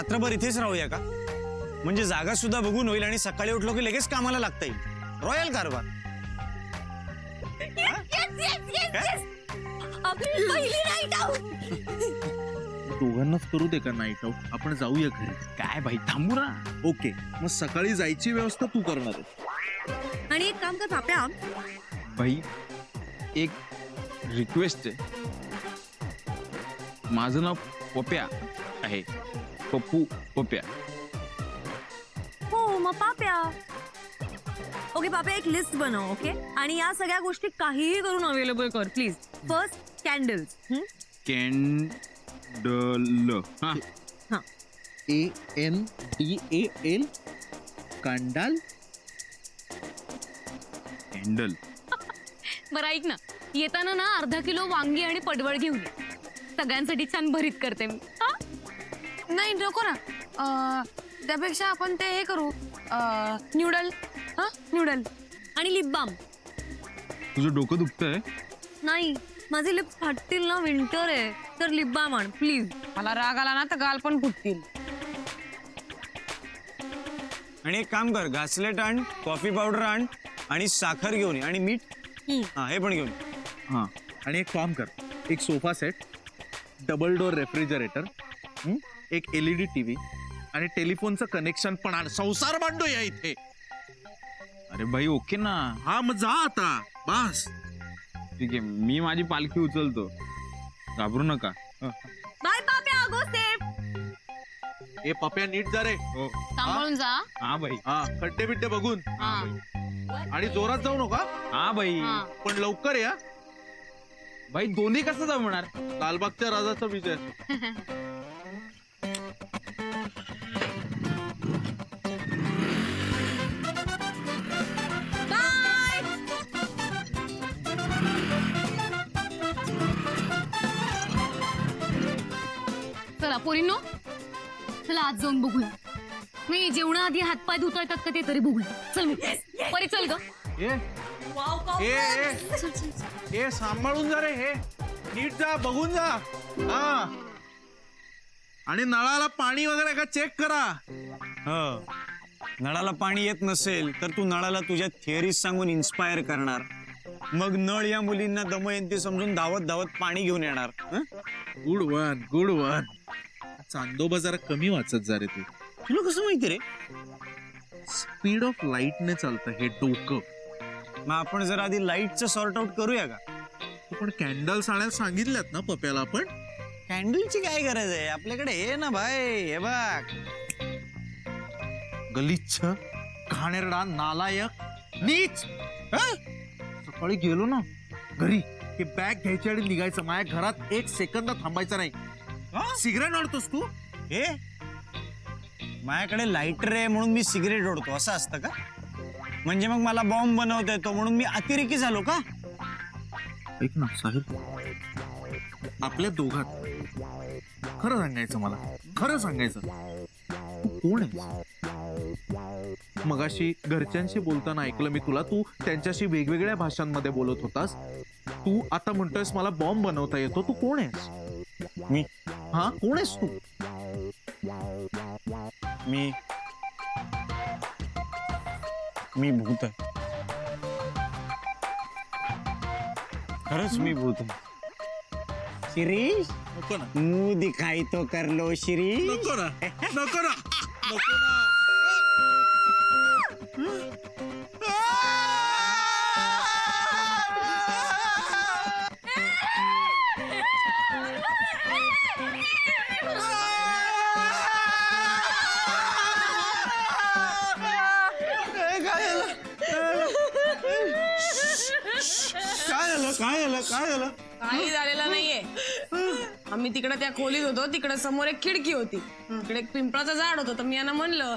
रात्रभर इथेच राहूया का? म्हणजे जागा सुद्धा बघून होईल आणि सकाळी उठलो की लगेच कामाला लागता येईल. रॉयल कारभार. दोघांनाच करू दे का नाईट आऊट आपण जाऊया घरी. काय भाई थांबू ना. ओके मग सकाळी जायची व्यवस्था तू करणार आणि एक काम कर पाप्या भाई एक रिक्वेस्ट आहे. माझं नाव पप्या आहे. पप्पू पप्या हो मग पाप्या ओके पाप्या एक लिस्ट बनव ओके आणि या सगळ्या गोष्टी काहीही करून अवेलेबल कर प्लीज फर्स्ट कॅन्डल्स कॅन्डल हा. A N D A L कांडाल candle बरं ऐक ना. येताना ना अर्धा किलो वांगी आणि पडवळ घेऊन ये. सगळ्यांसाठी छान भरीत करते मी. हा? नाही नको ना. अं, त्यापेक्षा आपण ते हे करू. न्यूडल. हा? न्यूडल. आणि लिप बाम तुझं डोकं दुखतंय? नाही माझे लिप्स फाटतील ना विंटर आहे. तर लिप बाम आण प्लीज मला राग आला ना तर गाल पण फुटतील. आणि एक काम कर घासलेट आण कॉफी पावडर आण आणि साखर घेऊन ये. आणि मीठ? हम्म. हा हे पण घेऊन ये. हां. आणि एक काम कर एक sofa set double door refrigerator? एक L E D T V आणि टेलिफोनचं कनेक्शन पण आण संसार मांडूया इथे. अरे भाई ओके ना. हा मग जा आता. बस. ठीक आहे मी माझी पालखी उचलतो. घाबरू नका. बाय पाप्या गो सेफ ए पप्या नीट जा रे. हो. सांभाळून जा. हा भाई. हा खड्डे बिड्डे बघून. हा आणि जोरात जाऊ नका. हा भाई. हा. पण लवकर या. भाई दोन्ही कसं जमणार? लालबागच्या राजाचा विजय. पोरींनो चला आज जाऊन बघूया. मी जेवणाआधी हातपाय धुता येतात का ते तरी बघूया. चल मी परी चल ग. ए ए ए. ए सांभाळून जा रे हे. नीट जा बघून जा. हा. आणि नळाला पाणी वगैरे का चेक करा. हो. नळाला पाणी येत नसेल तर तू नळाला तुझ्या थिअरीज सांगून इन्स्पायर करणार. मग नळ या मुलींना दमयंती समजून धावत धावत पाणी घेऊन येणार. हं? गुड वन गुड वन चांदोबा जरा कमी वाचत जा रे तू. तुला कसं माहिती रे? स्पीड ऑफ लाईटने चालतं हे डोकं. मग आपण जर आधी लाईटचं सॉर्ट आउट करूया का? तू पण कॅन्डल्स आणायला सांगितल्यात ना पप्याला आपण? कॅन्डलची काय गरज आहे? आपल्याकडे हे ना भाई हे बघ. गलिच्छ घाणेरडा नालायक नीच. हं? सकाळी गेलो ना घरी. हे बॅग घ्यायची आणि निघायचं. माझ्या घरात एक सेकंद थांबायचं नाही? सिगरेट ओढतोस तू? हे? माझ्याकडे लायटर आहे म्हणून मी सिगरेट ओढतो असं असतं का? म्हणजे मग मला बॉम्ब बनवता येतो म्हणून मी अतिरेकी झालो का? ऐक ना साहेब. आपल्या दोघात खरं सांगायचं मला खरं सांगायचं. तू कोण आहे मगाशी घरच्यांशी बोलताना ऐकलं मी तुला तू त्यांच्याशी वेगवेगळ्या भाषांमध्ये बोलत होतास. तू आता म्हणतोयस मला बॉम्ब बनवता येतो तू कोण आहेस? मी हा? कोण आहेस तू? मी मी भूत आहे. खरंच मी भूत आहे. शिरीष? नको ना. मुंह दिखाई तो कर लो शिरीष. नको ना. नको ना. नको ना. काय झालं? काय झालं? काही झालेलं नाहीये. आम्ही तिकडे त्या खोलीत होतो. तिकडे समोर एक खिडकी होती. तिकडे एक पिंपळाचं झाड होतं. तर मी यांना म्हणलं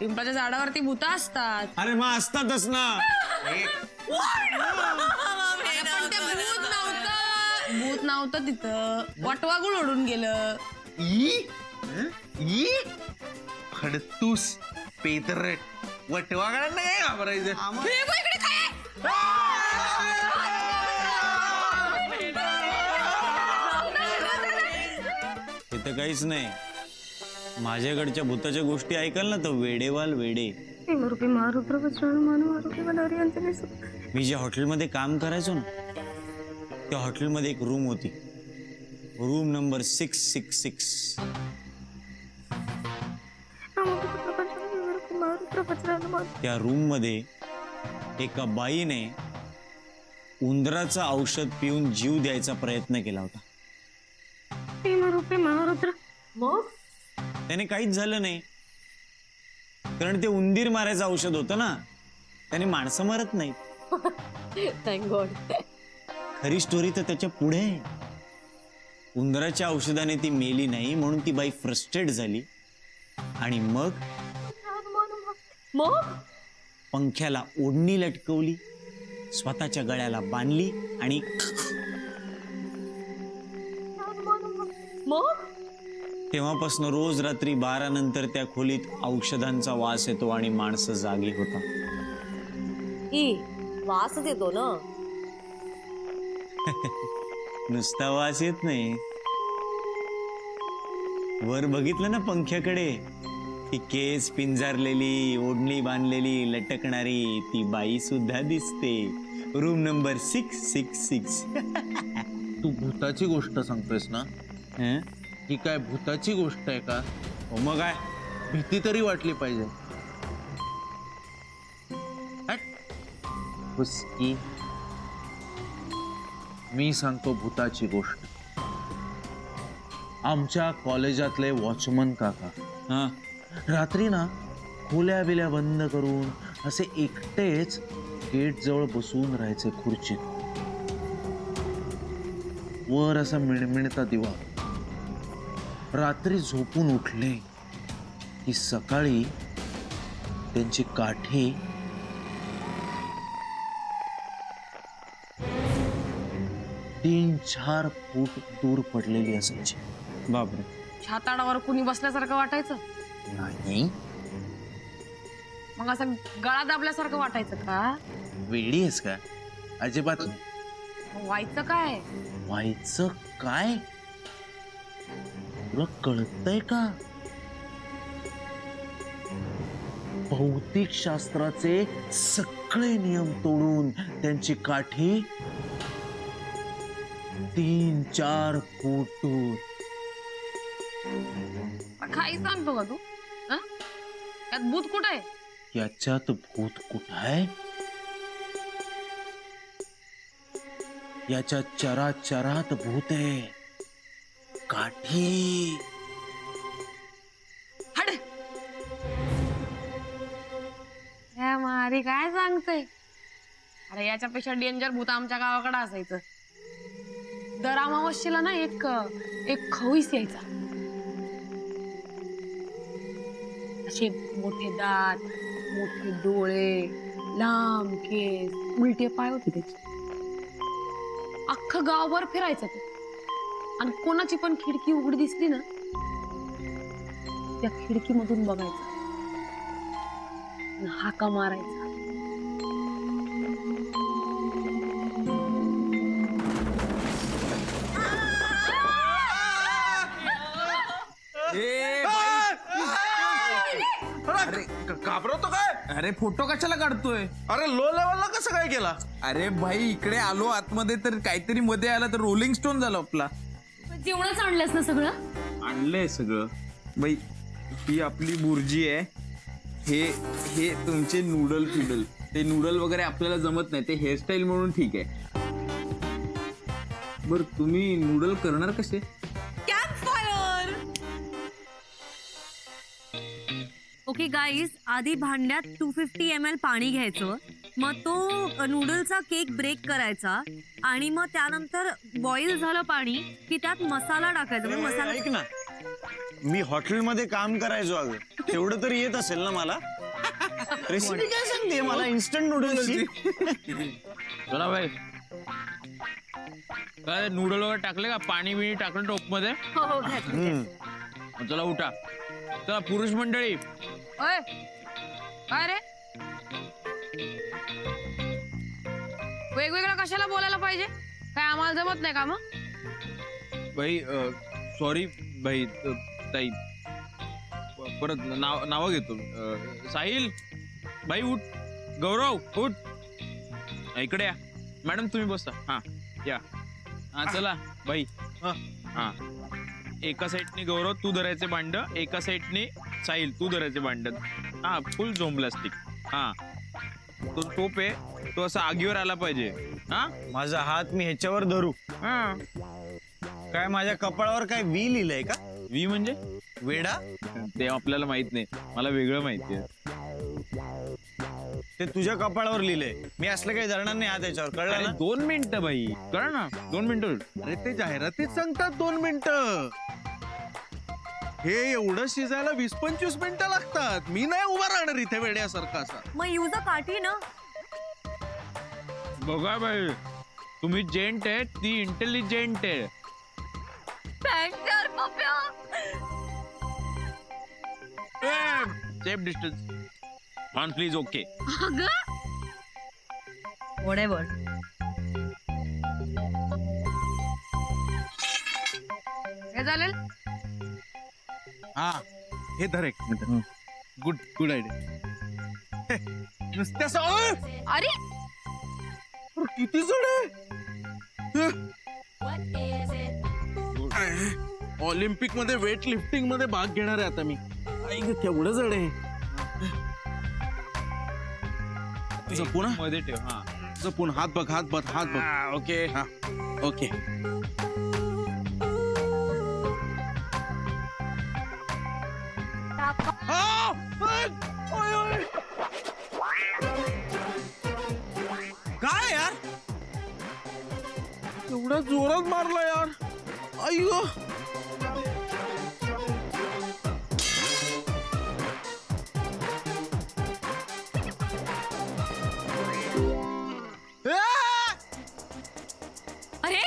पिंपळाच्या झाडावरती भूत असतात. अरे मग असतातच ना. पण ते भूत नव्हतं. भूत नव्हतं तिथं. वटवा गुळ ओढून गेलं. ई? ई? खडतूस पेदरट. वटवागडांना काय घाबरायचं हे बघ इकडे काय आहे? इथं काहीच नाही. माझ्याकडच्या भूताच्या गोष्टी ऐकाल ना तर वेडेवाल वेडे. मी ज्या हॉटेलमध्ये काम करायचो ना त्या हॉटेलमध्ये एक रूम होती. Room number six six six. त्या रूममध्ये एका बाईने उंदराचं औषध पिऊन जीव द्यायचा प्रयत्न केला होता. मग? त्याने काहीच झालं नाही. कारण ते उंदीर मारायचं औषध होतं ना. त्याने माणसं मरत नाहीत. थँक गॉड खरी स्टोरी तर त्याच्या पुढे आहे. उंदराच्या औषधाने ती मेली नाही म्हणून ती बाई फ्रस्ट्रेट झाली. आणि मग? मग? पंख्याला ओढणी लटकवली. स्वतःच्या गळ्याला बांधली आणि मग? तेव्हापासून रोज रात्री बारा नंतर त्या खोलीत औषधांचा वास येतो आणि माणसं जागी होता ई वासच येतो ना? नुसता वास येत नाही. वर बघितलं ना पंख्याकडे? ती केस पिंजारलेली ओढणी बांधलेली लटकणारी ती बाई सुद्धा दिसते. Room number six six six. तू भूताची गोष्ट सांगतोयस ना? ही? काय भूताची गोष्ट आहे का? हो मग काय? भीती तरी वाटली पाहिजे. हट. हुसकी. मी सांगतो भूताची गोष्ट. आमच्या कॉलेजातले वॉचमन काका हा? रात्री ना खोल्या बिल्या बंद करून असे एकटेच गेट जवळ बसून राहायचे खुर्चीत. वर असा मिणमिणता दिवा. रात्री झोपून उठले. की सकाळी त्यांची काठी तीन चार फूट दूर पडलेली असायची. बापरे. छाताडावर कुणी बसल्यासारखं वाटायचं? नाही. मग असं गळा दाबल्यासारखं वाटायचं का? वेडी आहेस का? अजिबात. व्हायचं काय? व्हायचं काय? तुला कळतंय का? भौतिक शास्त्राचे सगळे नियम तोडून त्यांची काठी तीन चार फूट काही सांगतो का तू. हं? त्यात भूत कुठं आहे? याच्यात भूत कुठं आहे? याच्या चराचरात भूत आहे. काठी. हड. हे मारी काय सांगते अरे याच्यापेक्षा डेंजर भूत आमच्या गावाकडे असायचं. दर अमावस्येला ना एक एक खवीस यायचा. असे मोठे दात मोठे डोळे लांब केस उलटे पाय होते त्याचे. अख्खं गावभर फिरायचं ते. आणि कोणाची पण खिडकी उघडी दिसली ना त्या खिडकीमधून बघायचा. आणि हाका मारायचा. घाबरवतो काय? अरे फोटो कशाला काढतोय? अरे लो लेवलला कसं काय केला? अरे भाई इकडे आलो आतमध्ये तर काहीतरी मध्ये आला तर रोलिंग स्टोन झालं आपला. जेवणच आणलंस ना सगळं? आणलंय सगळं. बाई ही आपली बुर्जी आहे. हे हे तुमचे नूडल फिडल ते नूडल वगैरे आपल्याला जमत नाही. ते हेअरस्टाईल म्हणून ठीक आहे. बर तुम्ही नूडल करणार कसे? ओके गाईज आधी भांड्यात टू फिफ्टी एम एल पाणी घ्यायचं. मग तो नूडलचा केक ब्रेक करायचा आणि मग त्यानंतर बॉईल झालं पाणी की त्यात मसाला टाकायचा. म्हणजे मसाला ऐक ना. मी हॉटेलमध्ये काम करायचो अगं. तेवढं तरी येत असेल ना मला? रेसिपी काय सांगते? मला इन्स्टंट नूडल्सची चला भाई काय नूडल वगैरे टाकले का? पाणी बिणी टाकलं टोपमध्ये हो हो घ्या. चला उठा. चला पुरुष मंडळी. ओय. काय रे? वेगवेगळं कशाला बोलायला पाहिजे? काय आम्हाला जमत नाही का मग भाई सॉरी भाई अ, ताई. परत नाव नावं घेतो. अं, साहिल बाई उठ. गौरव उठ. इकडे या. मॅडम तुम्ही बसा. हा या. हा चला. बाई. हा. हा. एका साईडने गौरव तू धरायचे भांड. एका साईडने साहिल तू धरायचे भांड. हा फुल झोम प्लास्टिक हा. तो टोप आहे. तो असा आगीवर आला पाहिजे. हा? माझा हात मी ह्याच्यावर धरू. हा. काय माझ्या कपाळावर काय वी लिहिलंय का? वी म्हणजे? वेडा? ते आपल्याला माहीत नाही. मला वेगळं माहिती आहे. ते तुझ्या कपाळावर लिहिलंय. मी असलं काही धरणार नाही हात याच्यावर कळलं अरे ना? दोन मिनिटं बाई. कळ ना? दोन मिनिटं अरे ते जाहिरातीत सांगतात दोन मिनिटं. हे एवढं शिजायला वीस पंचवीस मिनिटं लागतात. मी नाही उभा राहणार इथे वेड्यासारखा असा. मग युजा काठी ना? बघा बाई. तुम्ही जेंट आहे ती इंटेलिजंट आहे. Safe distance on please okay वडेवर हे चालेल हा हे धर एक मिनिट. गुड गुड आयडिया नुसत्या स- अरे किती जड आहे? ऑलिम्पिकमध्ये वेट लिफ्टिंगमध्ये भाग घेणार आहे आता मी. केवढं जड आहे? जपून. मध्ये ठेव हा. जपून हात बघ हात बघ हात बघ. ओके. हा ओके. एवढ्या जोरात मारला यार अय्यो अरे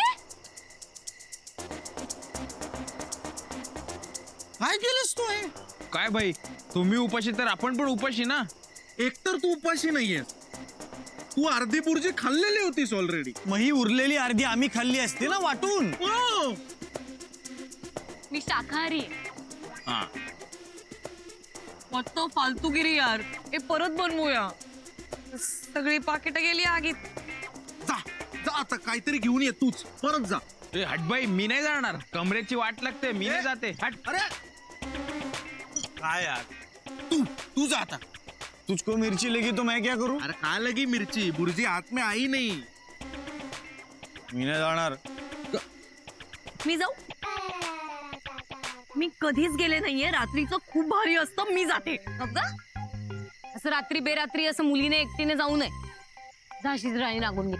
काय केलंस तू हे? काय बाई तुम्ही उपाशी तर आपण पण उपाशी ना? एकतर तू उपाशी नाहीयेस. तू अर्धी बुर्जी खाल्लेली होतीस ऑलरेडी मग ही उरलेली अर्धी आम्ही खाल्ली असती ना वाटून? मी शाकाहारी आहे. हा. मग तो फालतूगिरी यार. हे परत बनवूया. सगळी पाकिटं गेली आगीत. जा जा आता काहीतरी घेऊन ये तूच. परत जा. ए, हट बाई मी नाही जाणार. कमरेची वाट लागते मी नाही जाते. हट. अरे! काय यार? तू तू जा आता. तुझको मिर्ची लगी तो मैं क्या करूं? अरे काय लगी मिरची? बुर्जी हात में आई नाही। मी नाही जाणार मी जाऊ? मी कधीच गेले नाहीये. रात्रीचं खूप भारी असतं. मी जाते. अगं असं रात्री बेरात्री असं मुलीने एकटीने जाऊ नये. झाशीच राणी लागून घे.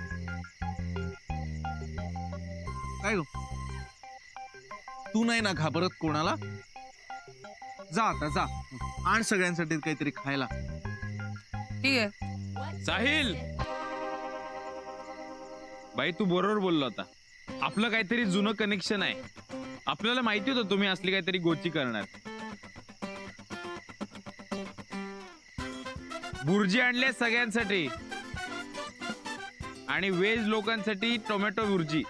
काय गो? तू नाही ना घाबरत कोणाला? जा आता जा. आण सगळ्यांसाठी काहीतरी खायला. ठीक आहे. साहिल! बाई तू बरोबर बोललो होता. आपलं काहीतरी जुनं कनेक्शन आहे. आपल्याला माहिती होतं तुम्ही असली काहीतरी गोची करणार. बुर्जी आणले सगळ्यांसाठी. आणि व्हेज लोकांसाठी टोमॅटो बुर्जी.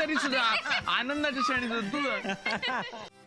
तरी सुद्धा आनंदाच्या क्षणी तू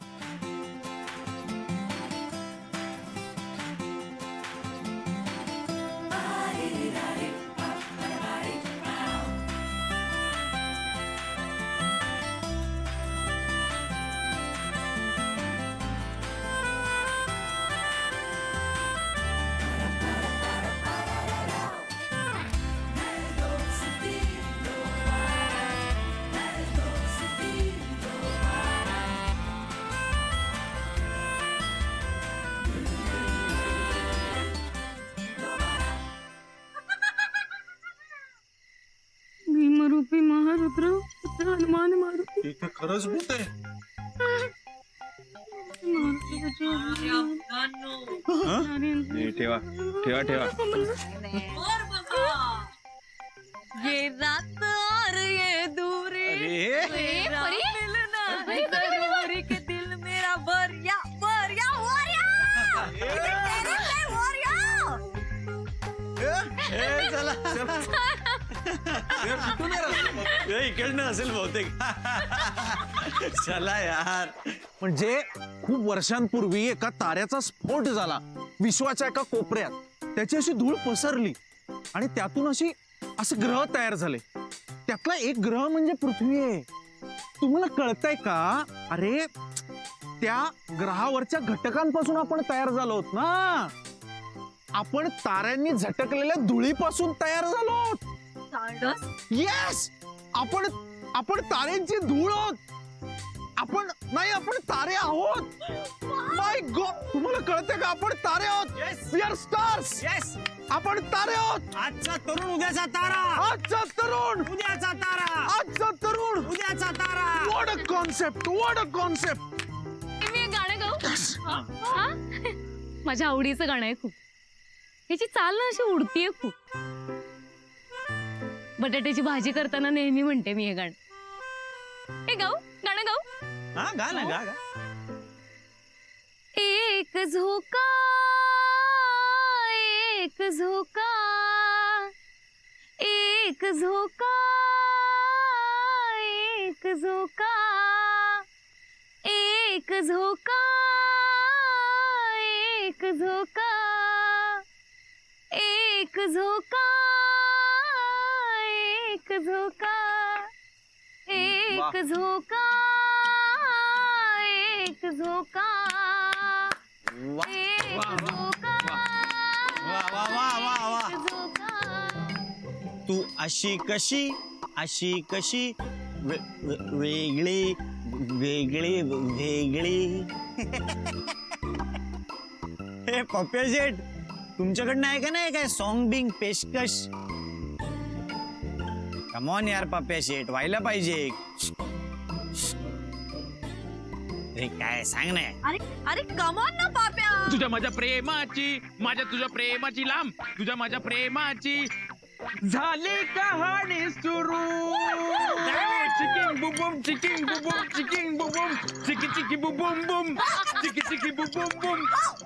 भीमरूपी महारुद्र पुत्र हनुमान मारुती. इथे खरंच भूत आहे. हे ठेवा ठेवा ठेवा. ये रात और ये दूरी. अरे. मेरा परी? मिलना है जरूरी के दिल मेरा तेरे भरिया ए, चला. इकडनं असेल बहुतेक. चला यार. म्हणजे खूप वर्षांपूर्वी एका ताऱ्याचा स्फोट झाला विश्वाच्या एका कोपऱ्यात त्याची अशी धूळ पसरली आणि त्यातून अशी असे ग्रह तयार झाले. त्यातला एक ग्रह म्हणजे पृथ्वी आहे. तुम्हाला कळतंय का? अरे त्या ग्रहावरच्या घटकांपासून आपण तयार झालो आहोत ना. आपण ताऱ्यांनी झटकलेल्या धुळीपासून तयार झालो आहोत. येस आपण आपण ताऱ्यांची धूळ आहोत. आपण नाही आपण तारे आहोत. माय गॉड तुम्हाला कळतंय का? आपण तारे आहोत. वी आर स्टार्स येस आपण तारे आहोत. आजचा तरुण उद्याचा तारा. आजचा तरुण. उद्याचा तारा. आजचा तरुण. उद्याचा तारा. What a concept what a concept मी एक गाणं गाऊ? हा? हा? माझ्या आवडीचं गाणं आहे खूप. ह्याची चाल ना अशी उडतीये खूप. बटाट्याची भाजी करताना नेहमी म्हणते मी हे गाणं. हे गाऊ गाणं गाऊ. हा गा ना गा गा. एक झोका एक झोका एक झोका एक झोका एक झोका एक झोका एक झोका. एक झोका एक झोका एक झोका वा एक वा, वा. झोका एक झोका. तू अशी कशी अशी कशी वे- वे- वेगळी वेगळी वेगळी. हे पप्या शेठ तुमच्याकडनं आहे का नाही काय? सॉन्ग बिंग पेशकश कमॉन यार पप्या शेठ व्हायला पाहिजे. अरे काय सांग ना. अरे अरे कमॉन ना पाप्या तुझ्या माझ्या प्रेमाची माझ्या तुझ्या प्रेमाची लांब. तुझ्या माझ्या प्रेमाची झाली कहाणी सुरू. chicken, boom, boom, chicken, boom, boom, chicken, boom, boom, chicken, chicken, boom, boom, boom, chicken, chicken, boom, boom, boom,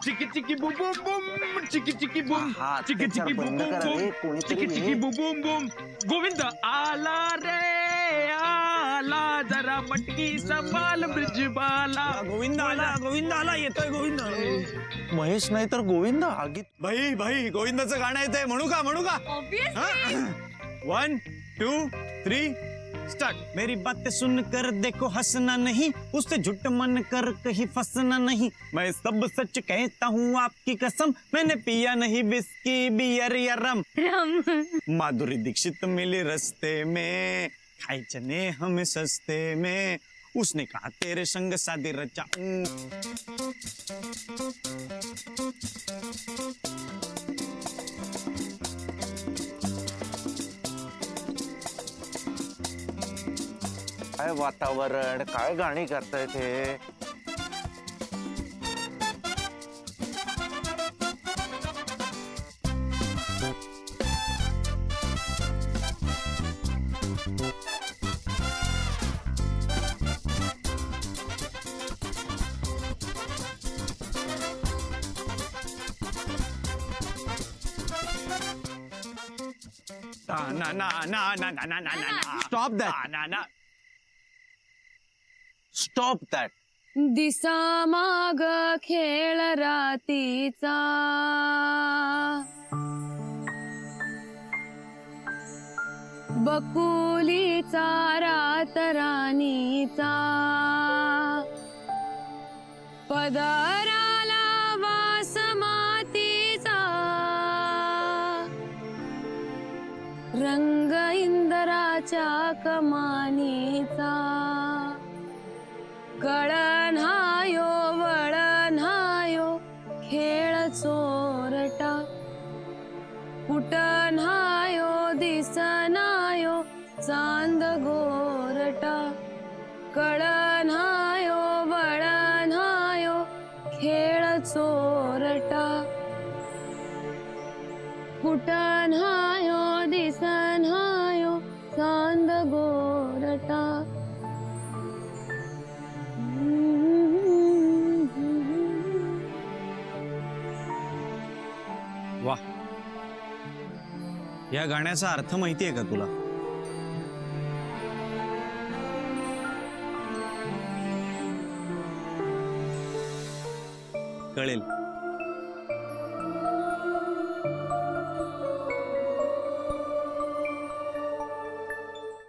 chicken, chicken, boom, boom, boom, chicken, chicken, boom, हा, chicken, त्याच्यावर chicken, boom, बंद boom, करा रे, boom, कोणीतरी chicken, chicken, boom, boom, boom. Govind आला रे आला जरा मटकी संभाल ब्रिजबाला गोविंद आला गोविंद आला येतोय गोविंद महेश नाही तर गोविंद आगीत भाई भाई गोविंदाचं गाणं येतंय म्हणू का म्हणू का obviously one two three start मेरी बातें सुन कर देखो हंसना नहीं उससे झूठ मन कर कहीं फंसना नहीं। मैं सब सच कहता हूँ आपकी कसम मैंने पिया नहीं विस्की बियर या रम। राम। माधुरी दीक्षित मिली रस्ते में खाई चने हमें सस्ते में। उसने कहा तेरे संग शादी रचाऊं। काय वातावरण काय गाणी करताय ते? ना ना ना ना ना ना ना ना ना. स्टॉप दॅट ना ना. स्टॉप दॅट दिसा माग खेळ रातीचा. बकुलीचा रात राणीचा. पदराला वास मातीचा. रंग इंदराच्या कमानीचा. चोरटा. कुटन हायो दिसन हायो सांद गोरटा. वा या गाण्याचा अर्थ माहितीये का तुला? कळेल